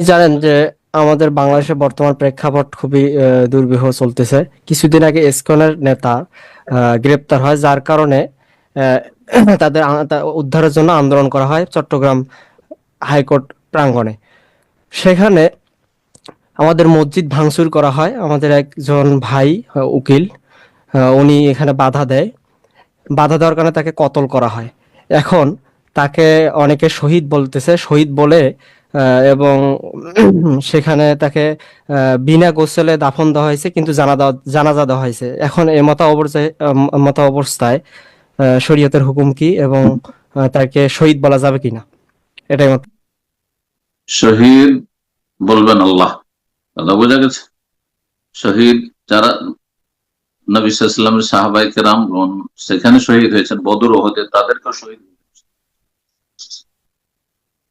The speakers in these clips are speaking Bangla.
জানেন যে আমাদের বাংলাদেশে বর্তমান প্রেক্ষাপট খুবই দুর্বিহ চলতেছে। কিছুদিন আগে ইসকনের নেতা গ্রেপ্তার হয়, যার কারণে তাদের উদ্ধারের জন্য আন্দোলন করা হয় চট্টগ্রাম হাইকোর্ট প্রাঙ্গণে। সেখানে আমাদের মসজিদ ভাঙচুর করা হয়। আমাদের একজন ভাই উকিল উনি এখানে বাধা দেয়। বাধা দেওয়ার কারণে তাকে কতল করা হয়। এখন তাকে অনেকে শহীদ বলতেছে। শহীদ বলে এবং সেখানে তাকে বিনা গোসলে দাফন দেওয়া হয়েছে, কিন্তু জানা জানাজা দেওয়া হয়েছে। এখন এই মত অবস্থায় মত অবস্থায় শরীয়তের হুকুম কি এবং তাকে শহীদ বলা যাবে কিনা এটাই মত শহীদ বলবেন আল্লাহ। কথা বোঝা গেছে? শহীদ যারা নবী সাহাবাই কেরাম সেখানে শহীদ হয়েছেন, বদর ওহদে, তাদেরকেও শহীদ।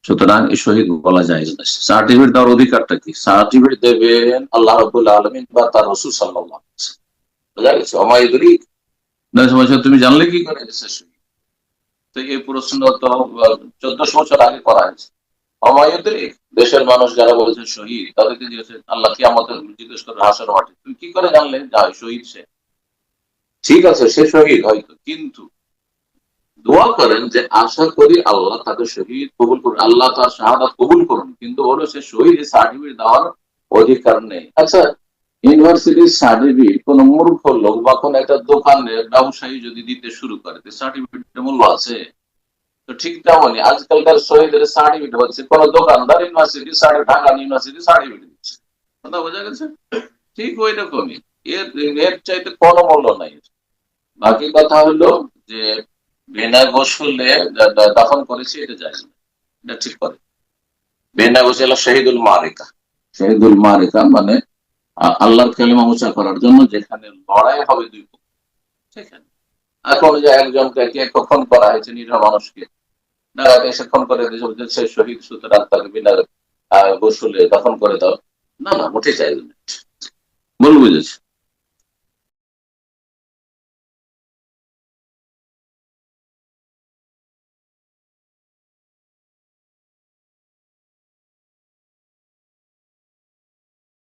সুতরাং শহীদ বলা যায় না সার্টিফিকেট দেওয়ার অধিকারটা কি? সার্টিফিকেট দেবেন আল্লাহ রবুল্লা আলমিন বা তার রসুল সাল্লাহ বোঝা গেছে? অমায়ুরি তুমি জানলে কি করে তো এই প্রশ্ন তো চোদ্দশো বছর আগে করা হয়েছে। অমায়ুদ্রি দেশের মানুষ যারা বলেছেন শহীদ, তাদেরকে জিজ্ঞেস আল্লাহ কি আমাদের জিজ্ঞেস করে হাসার মাঠে। তুমি কি করে জানলে? যা শহীদ সে। ঠিক আছে, সে শহীদ হয়তো। কিন্তু দোয়া করেন যে আশা করি আল্লাহ তাকে শহীদ কবুল করুন, আল্লাহ তার শাহাদাত কবুল করুন, কিন্তু হলো সে শহীদ সার্টিফিকেট দেওয়ার অধিকার নেই। আচ্ছা ইউনিভার্সিটির সার্টিফিকেট, কোন মূর্খ লোক বা কোন একটা দোকানে ব্যবসায়ী যদি দিতে শুরু করে সার্টিফিকেটের মূল্য আছে? তো ঠিক তেমনই আজকালকার শহীদের সার্টিফিকেট হচ্ছে, কোন দোকানদার ইউনিভার্সিটি ঢাকা ইউনিভার্সিটি সার্টিফিকেট দিচ্ছে। কথা বোঝা গেছে? ঠিক ওই রকমই এর এর চাইতে কোনো মূল্য নাই। বাকি কথা হলো যে বিনা গোসলে দাফন করেছে, এটা যায় এটা ঠিক করে। বিনা গোসলে শহীদুল মারিকা। শহীদুল মারিকা মানে আল্লাহর কালিমা উঁচা করার জন্য যেখানে লড়াই হবে দুই সেখানে। এখন যে একজনকে কে কখন করা হয়েছে, নিরীহ মানুষকে খুন করে দিয়েছে সে শহীদ, সুতরাং তাকে বিনা গোসলে দাফন করে দাও। না না মোটে চাই না। বল বুঝেছে।